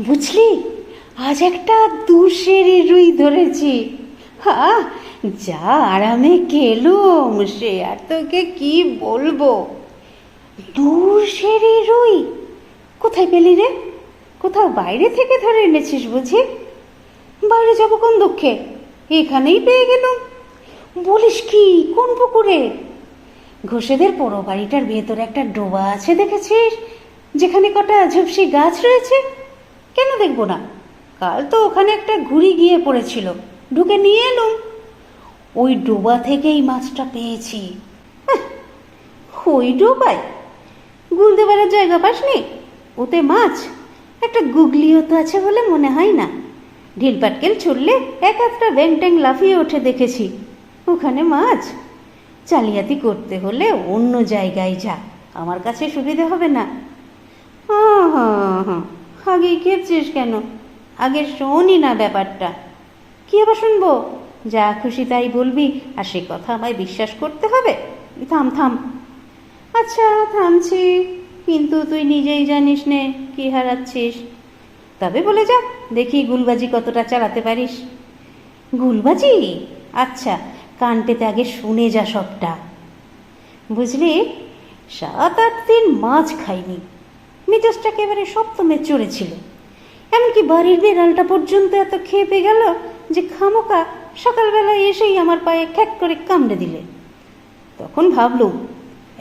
বুঝলি? আজ একটা দুশেরি রুই ধরেছি। হা, যা আরামে কেলুম সে আর তোকে কি বলব? দুশেরি রুই? কোথায় পেলি রে? কোথাও বাইরে থেকে ধরে এনেছিস বুঝি? বাইরে যাব কোন দুঃখে? এখানেই পেয়ে গেলাম। বলিস কি, কোন পুকুরে? ঘোষেদের পোড়ো বাড়িটার ভেতরে একটা ডোবা আছে, দেখেছিস? যেখানে কটা ঝুপসি গাছ রয়েছে। কেন দেখব না? কাল তো ওখানে একটা ঘুড়ি গিয়ে পড়েছিল। ঢুকে নিয়ে এলুম। ওই ডোবা থেকেই মাছটা পেয়েছি। আহ, ওই ডোবায়। গুলতে পারার জায়গা পাসনি? ওতে মাছ। একটা গুগলিও তো আছে বলে মনে হয় না। ঢিল পাটকেল ছুড়লে এক একটা ব্যাং ট্যাং লাফিয়ে ওঠে দেখেছি। ওখানে মাছ। চালিয়াতি করতে হলে অন্য জায়গায় যা। আমার কাছে সুবিধে হবে না। হ্যাঁ হ্যাঁ হ্যাঁ আগে খেপছিস কেন? আগে শোনই না ব্যাপারটা। কি আবার শুনব? যা খুশি তাই বলবি, আর সে কথা আমায় বিশ্বাস করতে হবে? থাম থাম। আচ্ছা থামছি। কিন্তু তুই নিজেই জানিস নে, কি হারাচ্ছিস? তবে বলে যা, দেখি গুলবাজি কতটা চালাতে পারিস। গুলবাজি? আচ্ছা কান পেতে আগে শুনে যা সবটা। বুঝলি, সাত, আট দিন মাছ খাইনি। মেজাজটা একেবারে সপ্তমে চড়েছিল এমনকি বাড়ির বেড়ালটা পর্যন্ত এত খেপে গেল যে খামোকা সকালবেলায় এসেই আমার পায়ে খ্যাক করে কামড়ে দিলে। তখন ভাবলুম,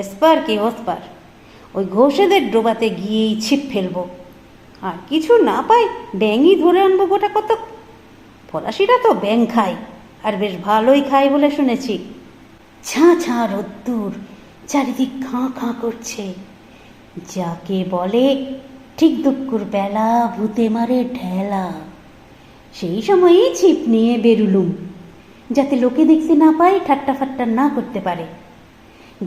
এসপার কি ওসপার? ওই ঘোষেদের ডোবাতে গিয়েই ছিপ ফেলব। আর কিছু না পাই ব্যাঙই ধরে আনব গোটা কত ফরাসিরা তো ব্যাং খায়, আর বেশ ভালোই খায় বলে শুনেছি। ঝাঁ ঝাঁ রোদ্দুর, চারিদিক খাঁ খাঁ করছে। যাকে বলে ঠিক দুপুর বেলা ভূতে মারে ঢেলা। সেই সময়ই ছিপ নিয়ে বেরুলুম, যাতে লোকে দেখতে না পায় ঠাট্টা ফাট্টা না করতে পারে।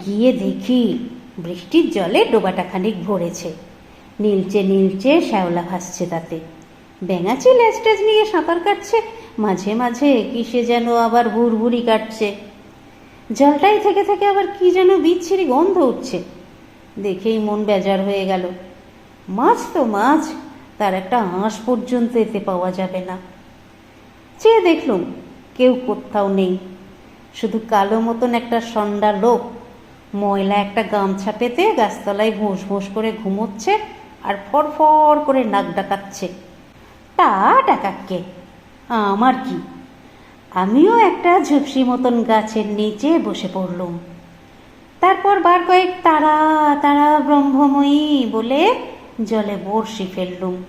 গিয়ে দেখি বৃষ্টির জলে ডোবাটা খানিক ভরেছে, নীলচে নীলচে শ্যাওলা ভাসছে তাতে। ব্যাঙাচি লেস্টেজ নিয়ে সাঁতার কাটছে, মাঝে মাঝে কিসে যেন আবার ভুরভুরি কাটছে। জলটাই থেকে থেকে আবার কি যেন বিচ্ছিরি গন্ধ উঠছে। দেখেই মন বেজার হয়ে গেল। মাছ তো মাছ, তার একটা হাঁস পর্যন্ত এতে পাওয়া যাবে না। চেয়ে দেখলুম কেউ কোথাও নেই। শুধু কালো মতন একটা সন্ডা লোক, ময়লা একটা গামছা পেতে গাছতলায় ভোঁস ভোঁস করে ঘুমোচ্ছে আর ফরফর করে নাক ডাকাচ্ছে। তা ডাকাককে আমার কি? আমিও একটা ঝুপসি মতন গাছের নিচে বসে পড়লুম। তারপর বার কয়েক তারা তারা ব্রহ্মময়ী বলে জলে বড়শি ফেললুম।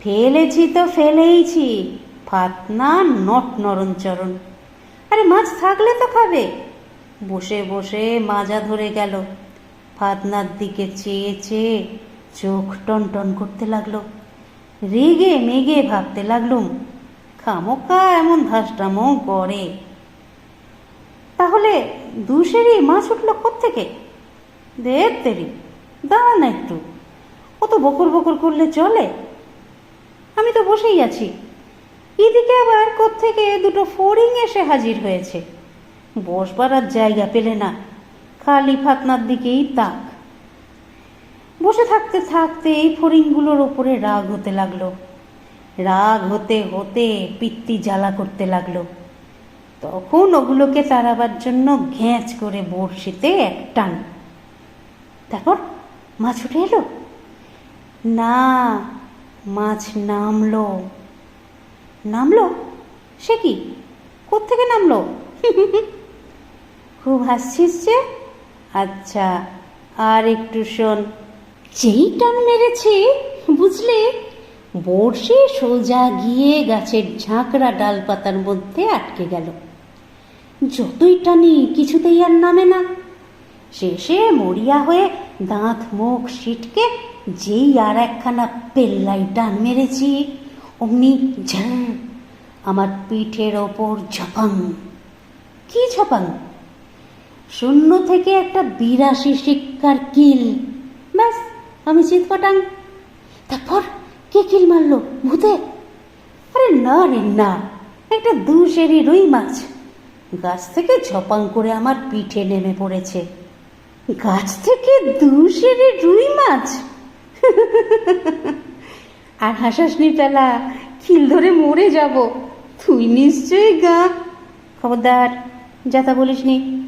ফেলেছি তো ফেলেইছি, ফাতনা নট নরণচরণ। আরে মাছ থাকলে তো খাবে। বসে বসে মাজা ধরে গেল। ফাতনার দিকে চেয়ে চেয়ে চোখ টন টন করতে লাগল। রেগে মেগে ভাবতে লাগলুম খামোকা এমন ধাসটামো করে। তাহলে দুশেরই মাছ উঠল থেকে দেব তেরি দাঁড়া না একটু। ও তো বকর বকর করলে চলে। আমি তো বসেই আছি। এদিকে আবার থেকে দুটো ফড়িং এসে হাজির হয়েছে। বসবার আর জায়গা পেলে না, খালি ফাতনার দিকেই তাক। বসে থাকতে থাকতে এই ফড়িংগুলোর ওপরে রাগ হতে লাগল। রাগ হতে হতে পিত্তি জ্বালা করতে লাগল। তখন ওগুলোকে তাড়াবার জন্য ঘ্যাঁচ করে বড়শিতে এক টান। তারপর মাছ উঠে এলো। না, মাছ নামলো। নামলো? সে কি? কোত্থেকে নামলো? খুব হাসছিস যে? আচ্ছা আর একটু শোন। যেই টান মেরেছে, বুঝলে? বড়শি সোজা গিয়ে গাছের ঝাঁকড়া ডালপাতার মধ্যে আটকে গেল। যতই টানি, কিছুতেই আর নামে না। শেষে মরিয়া হয়ে দাঁত, মুখ, সিটকে যেই আর একখানা পেল্লাই টান মেরেছি, অমনি ঝাঁ আমার পিঠের ওপর ঝপাং। কি ঝপাং? শূন্য থেকে একটা বিরাশি শিক্ষার কিল। ব্যাস, আমি চিৎপটাং তারপর কে কিল মারলো? ভূতে? আরে না রে, না। একটা দুশেরি রুই মাছ। গাছ থেকে ঝপাং করে আমার পিঠে নেমে পড়েছে। গাছ থেকে দুশেরি রুই মাছ। আর হাসাসনি পেলা, খিল ধরে মরে যাব। তুই নিশ্চয়ই গা। খবরদার যাতা বলিস নি।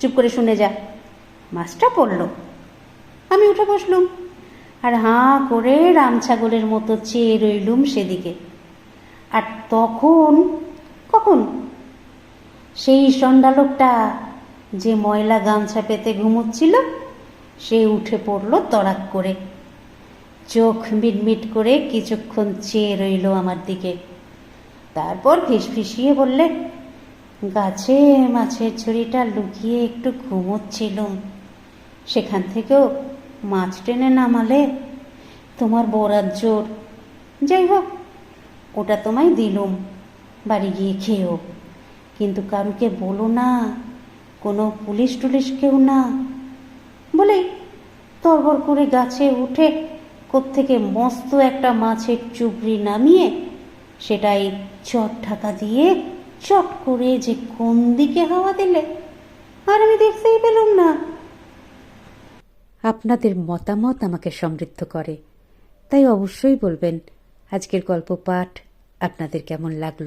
চুপ করে শুনে যা। মাছটা পড়ল। আমি উঠে বসলুম। আর হাঁ করে রাম ছাগলের মতো চেয়ে রইলুম সেদিকে। আর তখন, কখন? সেই সন্ডালোকটা যে ময়লা গামছা পেতে ঘুমোচ্ছিল, সে উঠে পড়ল তড়াক করে। চোখ মিটমিট করে কিছুক্ষণ চেয়ে রইল আমার দিকে। তারপর ফিসফিসিয়ে বললে, গাছে মাছের ঝুড়িটা লুকিয়ে একটু ঘুমোচ্ছিলুম। সেখান থেকেও মাছ টেনে নামালে তোমার বরাত জোর। যাই হোক, ওটা তোমায় দিলুম। বাড়ি গিয়ে খেয়েও। কিন্তু কারুকে বলো না, কোনো পুলিশ টুলিশ কেউ না। বলে তরবর করে গাছে উঠে কোত্থেকে মস্ত একটা মাছের চুবড়ি নামিয়ে সেটাই চট ঢাকা দিয়ে চট করে যে কোন দিকে হাওয়া দিলে, আর আমি দেখতেই পেলাম না। আপনাদের মতামত আমাকে সমৃদ্ধ করে। তাই অবশ্যই বলবেন, আজকের গল্প পাঠ আপনাদের কেমন লাগল?